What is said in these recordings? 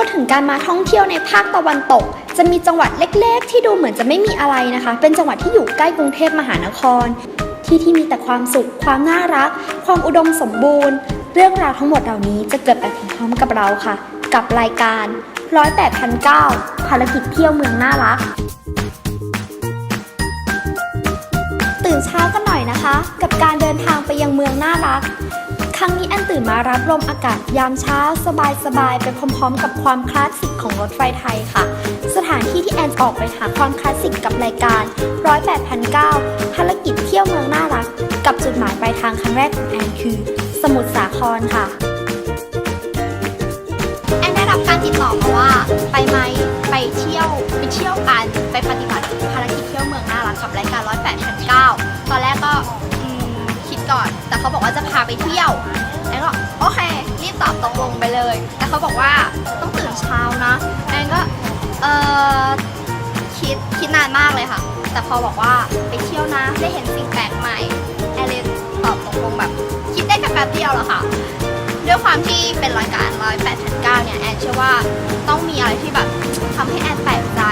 พูดถึงการมาท่องเที่ยวในภาคตะวันตก จะมีจังหวัดเล็ก ๆ ที่ดูเหมือนจะไม่มีอะไรนะคะ เป็นจังหวัดที่อยู่ใกล้กรุงเทพมหานคร ที่ที่มีแต่ความสุข ความน่ารัก ความอุดมสมบูรณ์ เรื่องราวทั้งหมดเหล่านี้จะเกิดไปพร้อมกับเราค่ะ กับรายการร้อยแปดพันเก้าภารกิจเที่ยวเมืองน่ารัก ตื่นเช้ากันหน่อยนะคะ กับการเดินทางไปยังเมืองน่ารัก ครั้งนี้แอนตื่นมารับลมอากาศยามเช้าสบายๆไปพร้อมๆ กับความคลาสสิกของรถไฟไทยค่ะ สถานที่ที่แอนออกไปหาความคลาสสิกกับรายการร้อยแปดพันเก้าภารกิจเที่ยวเมืองน่ารัก กับจุดหมายปลายทางครั้งแรกของแอนคือ สมุทรสาครค่ะ แอนได้รับการติดต่อมาว่า ไปไหมไปเที่ยวไปเที่ยวกัน ไปเที่ยวแอนก็โอเค รีบตอบตกลงไปเลยแต่เขาบอกว่าต้องตื่นเช้านะแอนก็เออคิดคิดนานมากเลยค่ะ แต่พอบอกว่าไปเที่ยวนะได้เห็นสิ่งแปลกใหม่แอนเลยตอบตกลงแบบ คิดได้แค่แป๊บเดียวแหละค่ะ ด้วยความที่เป็นรายการร้อยแปดพันเก้าเนี่ยแอนเชื่อว่าต้องมีอะไรที่แบบทำให้แอนแปลกใจ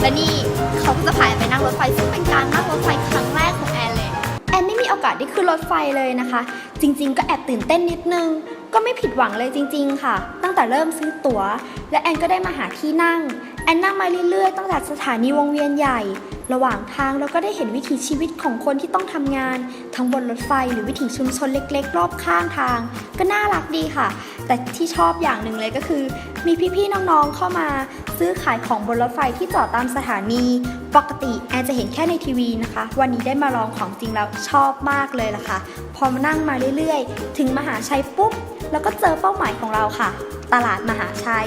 และนี่เขาก็จะพาแอนไปนั่งรถไฟซึ่งเป็นการนั่งรถไฟครั้งแรกของแอน อนไม่มีโอกาสได้ขึ้นรถไฟเลยนะคะ จริงๆ ก็แอบตื่นเต้นนิดนึง ก็ไม่ผิดหวังเลยจริง ๆ ค่ะ ตั้งแต่เริ่มซื้อตั๋ว และแอนก็ได้มาหาที่นั่ง แอนนั่งมาเรื่อยๆ ตั้งแต่สถานีวงเวียนใหญ่ ระหว่างทางเราก็ได้เห็นวิถีชีวิตของคนที่ต้องทำงาน ทั้งบนรถไฟหรือวิถีชุมชนเล็กๆ รอบข้างทาง ก็น่ารักดีค่ะ แต่ที่ชอบอย่างหนึ่งเลยก็คือ มีพี่ๆ น้องๆ เข้ามา ซื้อขายของบนรถไฟที่จอดตามสถานี ปกติแอนจะเห็นแค่ในทีวีนะคะ วันนี้ได้มาลองของจริงแล้วชอบมากเลยล่ะค่ะ พอมานั่งมาเรื่อยๆ ถึงมหาชัยปุ๊บ แล้วก็เจอเป้าหมายของเราค่ะ ตลาดมหาชัย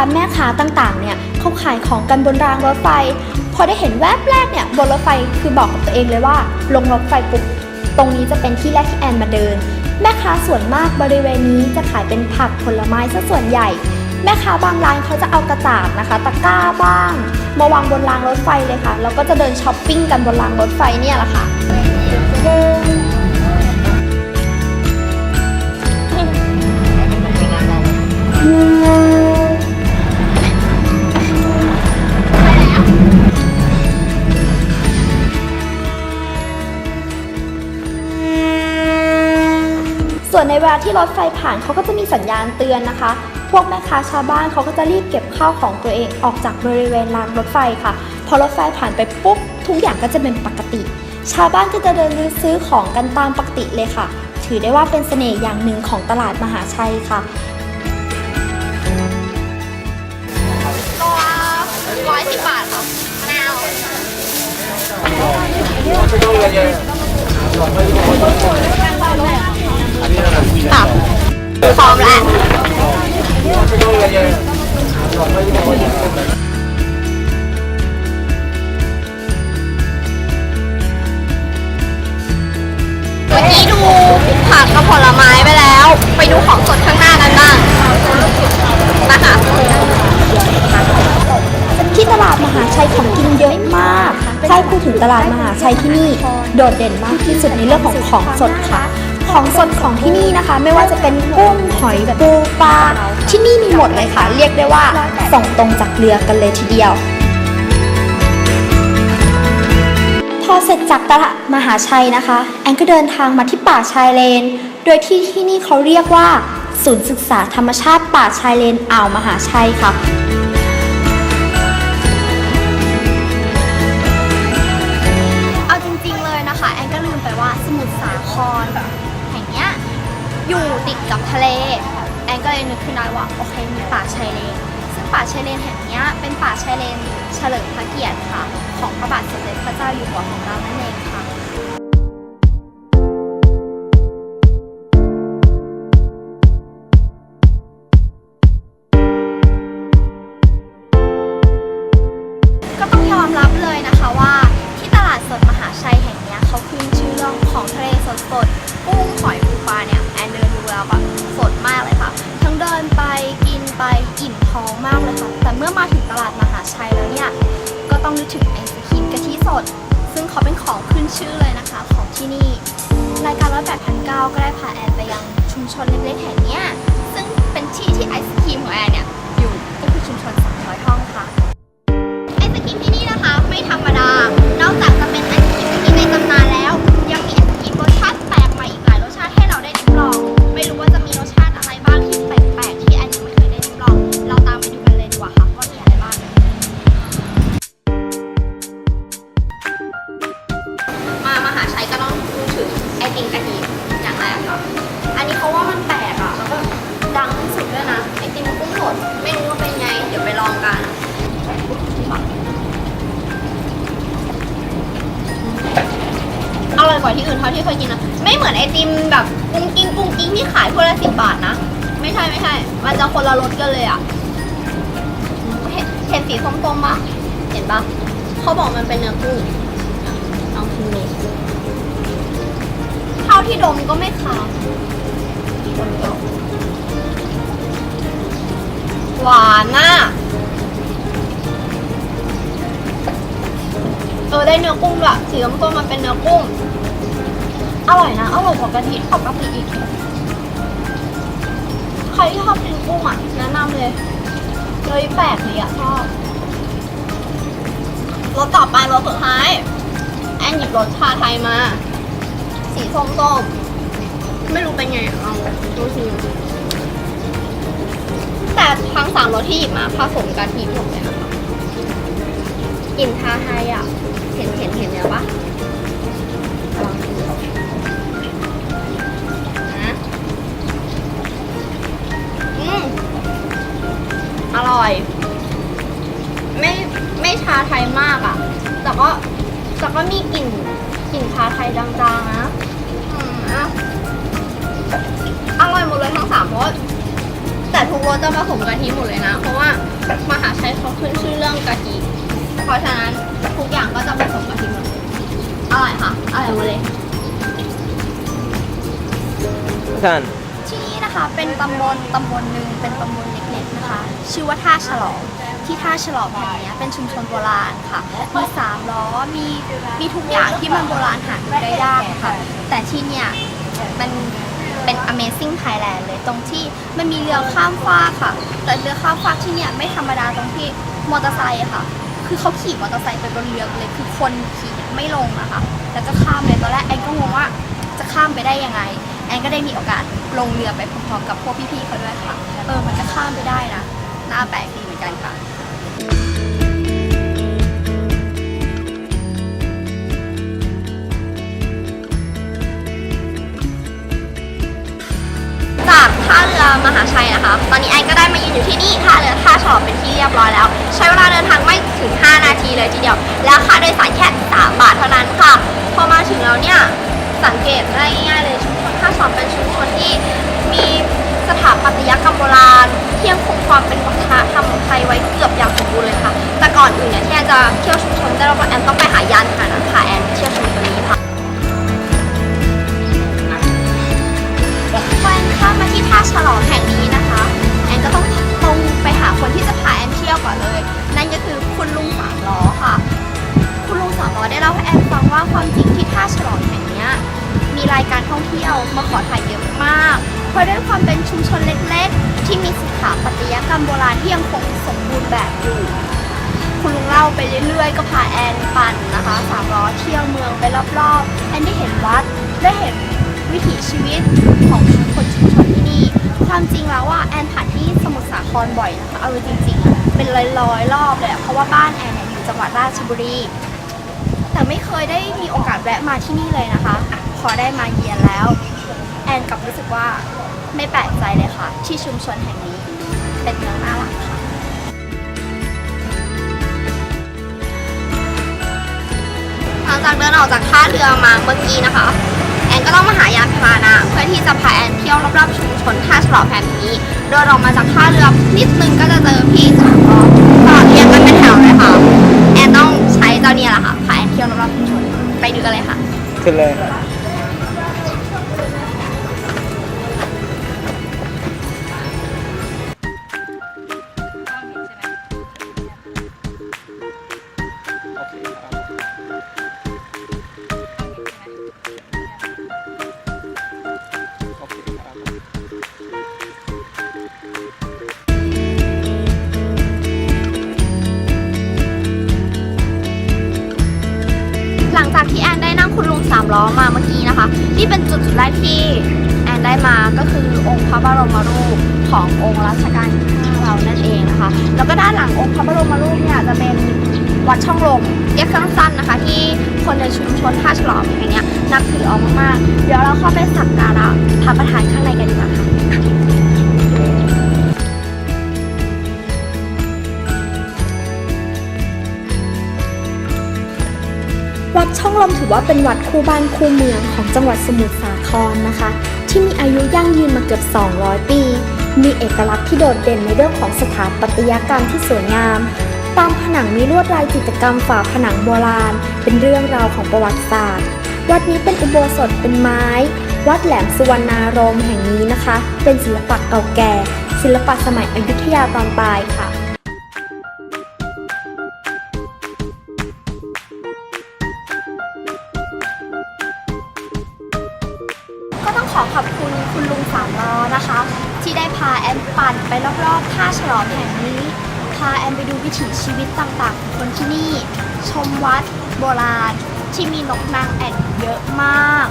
าแม่ค้าต่างๆ เนี่ยเขาขายของกันบนรางรถไฟ พอได้เห็นแวบแรกเนี่ยบนรถไฟคือบอกกับตัวเองเลยว่า ลงรถไฟปุ๊บตรงนี้จะเป็นที่แรกที่แอนมาเดิน แม่ค้าส่วนมากบริเวณนี้จะขายเป็นผักผลไม้ซะส่วนใหญ่ แม่ค้าบางร้านเขาจะเอากระจาดนะคะ ตะกร้าบ้าง มาวางบนรางรถไฟเลยค่ะแล้วก็จะเดินช้อปปิ้งกันบนรางรถไฟเนี่ยแหละค่ะ ส่วนในเวลาที่รถไฟผ่านเขาก็จะมีสัญญาณเตือนนะคะ พวกแม่ค้าชาวบ้านเขาก็จะรีบเก็บข้าวของตัวเองออกจากบริเวณรางรถไฟค่ะ พอรถไฟผ่านไปปุ๊บทุกอย่างก็จะเป็นปกติ ชาวบ้านก็จะเดินซื้อของกันตามปกติเลยค่ะ ถือได้ว่าเป็นเสน่ห์อย่างหนึ่งของตลาดมหาชัยค่ะตัวร้อยสิบบาทค่ะมะนาว ค่ะพร้อมแล้วเมื่อกี้ดูผักกับผลไม้ไปแล้ว ไปดูของสดข้างหน้ากันบ้างนะคะที่ตลาดมหาชัยของกินเยอะมากถ้าพูดถึงตลาดมหาชัยที่นี่ โดดเด่นมากที่สุดในเรื่องของของสดค่ะ ของสดของที่นี่นะคะ ไม่ว่าจะเป็นกุ้งหอยปูปลาที่นี่มีหมดเลยค่ะ เรียกได้ว่าส่งตรงจากเรือกันเลยทีเดียว พอเสร็จจากตลาดมหาชัยนะคะ แอนก็เดินทางมาที่ป่าชายเลน โดยที่ที่นี่เขาเรียกว่า ศูนย์ศึกษาธรรมชาติป่าชายเลนอ่าวมหาชัยค่ะ อยู่ติดกับทะเล แอนก็เลยนึกขึ้นได้ว่าโอเคมีป่าชายเลน ซึ่งป่าชายเลนแห่งนี้เป็นป่าชายเลนเฉลิมพระเกียรติค่ะ ของพระบาทสมเด็จพระเจ้าอยู่หัวของเรานั่นเอง นไปกินไปอิ่มท้องมากเลยค่ะ แต่เมื่อมาถึงตลาดมหาชัยแล้วเนี่ย ก็ต้องนึกถึงไอศครีมกะทิสด ซึ่งเขาเป็นของขึ้นชื่อเลยนะคะของที่นี่ รายการร้อยแปดพันเก้าก็ได้พาแอนไปยังชุมชนเล็กๆแห่งนี้ซึ่งเป็นที่ที่ไอศครีมของแอนเนี่ยอยู่ก็คือชุมชนสาม ว่าที่อื่นเท่าที่เคยกินนะไม่เหมือนไอติมแบบกุ้งกิ้งกุ้งกิ้งที่ขายพวกละสิบบาทนะ ไม่ใช่ไม่ใช่ มันจะคนละรสกันเลยอะเห็นเห็นสีส้มๆปะเห็นปะเขาบอกมันเป็นเนื้อกุ้งลองชิมดูเท่าที่ดมก็ไม่ขาวหวานน่ะเออได้เนื้อกุ้งด้วยสีส้มๆมันเป็นเนื้อกุ้ง อร่อยนะ อร่อยกว่ากะทิปกติอีก ใครที่ชอบกินกุ้งอะแนะนำเลยเลยแปลกเลยอะชอบรสต่อไปรสสุดท้าย แอนหยิบรสชาไทยมา สีส้มๆไม่รู้เป็นไงเอาดูสิแต่ทั้งสามรสที่หยิบมาผสมกะทิหมดเลยนะคะกลิ่นชาไทยอะ เห็นเห็นเห็นแล้วปะาไทยมากอะ่ะ แต่ก็แต่ก็มีกลิ่นกลิ่นชาไทยจางๆนะอืมอะอร่อยหมดเลยทั้งสามรสแต่ทุกรสจะผสมกะทิหมดเลยนะ เพราะว่ามหาชัยเขาขึ้นชื่อเรื่องกะทิเพราะฉะนั้นทุกอย่างก็จะผสมกะทิหมดเลยอร่อยค่ะอร่อยหมดเลยท่านที่นี่นะคะเป็นตำบลตำบลหนึ่งเป็นตำบลเล็กๆนะคะ ชื่อว่าท่าฉลอง ที่ท่าฉลองแห่งเนี้ยเป็นชุมชนโบราณค่ะ มีสามล้อ มีมีทุกอย่างที่มันโบราณหาดูได้ยากค่ะ แต่ที่เนี่ยมันเป็น Amazing Thailand เลยตรงที่มันมีเรือข้ามฟากค่ะ แต่เรือข้ามฟากที่เนี่ยไม่ธรรมดาตรงที่มอเตอร์ไซค์ค่ะ คือเขาขี่มอเตอร์ไซค์ไปบนเรือเลยคือคนขี่ไม่ลงนะคะแล้วก็ข้ามเลยตอนแรกแอนก็งงว่าจะข้ามไปได้ยังไง แอนก็ได้มีโอกาสลงเรือไปพร้อมๆกับพวกพี่ๆเขาด้วยค่ะ เออมันจะข้ามไปได้นะ น่าแปลกดีเหมือนกันค่ะ ท่าเรือมหาชัยนะคะ ตอนนี้แอนก็ได้มายืนอยู่ที่นี่ท่าเรือท่าฉลอมเป็นที่เรียบร้อยแล้ว ใช้เวลาเดินทางไม่ถึง 5 นาทีเลยทีเดียว แล้วค่าโดยสารแค่3บาทเท่านั้นค่ะ พอมาถึงแล้วเนี่ยสังเกตได้ง่ายๆเลยชุมชนท่าฉลอมเป็นชุมชนที่มีสถาปัตยกรรมโบราณเที่ยงคงความเป็นวัฒนธรรมไทยไว้เกือบอย่างสมบูรณ์เลยค่ะ แต่ก่อนอื่นเนี่ยที่แอนจะเที่ยวชุมชนได้แล้วก็แอนต้องไปหายานค่ะนะค่ะแอนเที่ยวชุมชน นี้ค่ะพอแอนเข้ามาที่ท่าฉลองแห่งนี้นะคะแอนก็ต้องตรงไปหาคนที่จะพาแอนเที่ยวก่อนเลย นั่นก็คือคุณลุงสามล้อค่ะ คุณลุงสามล้อได้เล่าให้แอนฟังว่าความจริงที่ท่าฉลองแห่งนี้มีรายการท่องเที่ยวมาขอถ่ายเยอะมากเพราะด้วยความเป็นชุมชนเล็กๆ ที่มีสถาปัตยกรรมโบราณที่ยังคงสมบูรณ์แบบอยู่คุณลุงเล่าไปเรื่อยๆ ก็พาแอนปั่นนะคะสามล้อเที่ยวเมืองไปรอบๆ แอนได้เห็นวัดได้เห็นวิถีชีวิตของ ความจริงแล้วว่าแอนผ่านที่สมุทรสาครบ่อยนะคะเอาจริงๆอะเป็นร้อยๆรอบเลยอะเพราะว่าบ้านแอนเนี่ยอยู่จังหวัดราชบุรี แต่ไม่เคยได้มีโอกาสแวะมาที่นี่เลยนะคะพอได้มาเยียนแล้ว แอนกลับรู้สึกว่าไม่แปลกใจเลยค่ะ ที่ชุมชนแห่งนี้ เป็นเมืองน่ารักค่ะ หลังจากเดินออกจากท่าเรือมาเมื่อกี้นะคะ อนก็ต้องมาหายานพาหนะเพื่อที่จะพาแอนเที่ยวรอบๆชุมชนท่าฉลอมแห่งนี้เดินออกมาจากท่าเรือนิดนึงก็จะเจอพี่สามล้อต่อเรียงกันเป็นแถวเลยค่ะ แอนต้องใช้เจ้าเนี่ยแหละค่ะพาแอนเที่ยวรอบๆชุมชนไปดูกันเลยค่ะขึ้นเลย ล้อมาเมื่อกี้นะคะ นี่เป็นจุดจุดแรกที่แอนได้มาก็คือองค์พระบรมรูปขององค์รัชกาลที่5เรานั่นเองนะคะ แล้วก็ด้านหลังองค์พระบรมรูปเนี่ยจะเป็นวัดช่องลมเรียกสั้นๆนะคะ ที่คนในชุมชนท่าฉลอมแห่งเนี้ยนับถือเอามากๆ เดี๋ยวเราเข้าไปสักการะพระประธานข้างในกันดีกว่าค่ะ ดช่องลมถือว่าเป็นวัดคู่บ้านคู่เมืองของจังหวัดสมุทรสาครนะคะ ที่มีอายุยั่งยืนมาเกือบ 200 ปี มีเอกลักษณ์ที่โดดเด่นในเรื่องของสถาปัตยกรรมที่สวยงาม ตามผนังมีลวดลายจิตรกรรมฝาผนังโบราณ เป็นเรื่องราวของประวัติศาสตร์ วัดนี้เป็นอุโบสถเป็นไม้ วัดแหลมสุวรรณารมแห่งนี้นะคะ เป็นศิลปะเก่าแก่ ศิลปะสมัยอยุธยาตอนปลายค่ะ ก็ต้องขอขอบคุณคุณลุงสามล้อนะคะ ที่ได้พาแอนปั่นไปรอบๆท่าฉลอมแห่งนี้ พาแอนไปดูวิถีชีวิตต่างๆของคนที่นี่ ชมวัดโบราณที่มีนกนางแอ่นเยอะมาก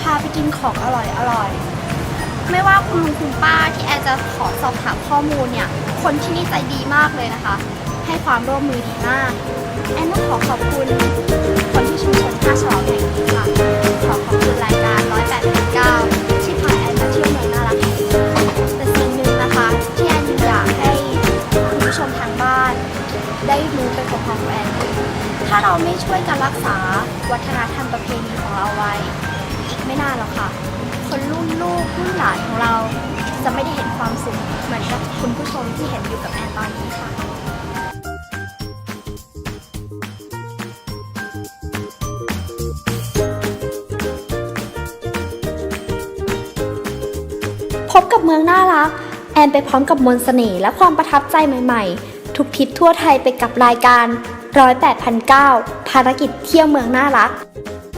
พาไปกินของอร่อยๆไม่ว่าคุณลุงคุณป้าที่แอนจะขอสอบถามข้อมูลเนี่ย คนที่นี่ใจดีมากเลยนะคะ ให้ความร่วมมือดีมาก แอนต้องขอขอบคุณ เราไม่ช่วยกันรักษาวัฒนธรรมประเพณีของเราไว้ อีกไม่นานหรอกค่ะ คนรุ่นลูกรุ่นหลานของเรา จะไม่ได้เห็นความสุขเหมือนกับคุณผู้ชมที่เห็นอยู่กับแอนตอนนี้ค่ะพบกับเมืองน่ารัก แอนไปพร้อมกับมนต์เสน่ห์และความประทับใจใหม่ ๆ ทุกทิศทั่วไทยไปกับรายการ ร้อยแปดพันเก้าภารกิจเที่ยวเมืองน่ารัก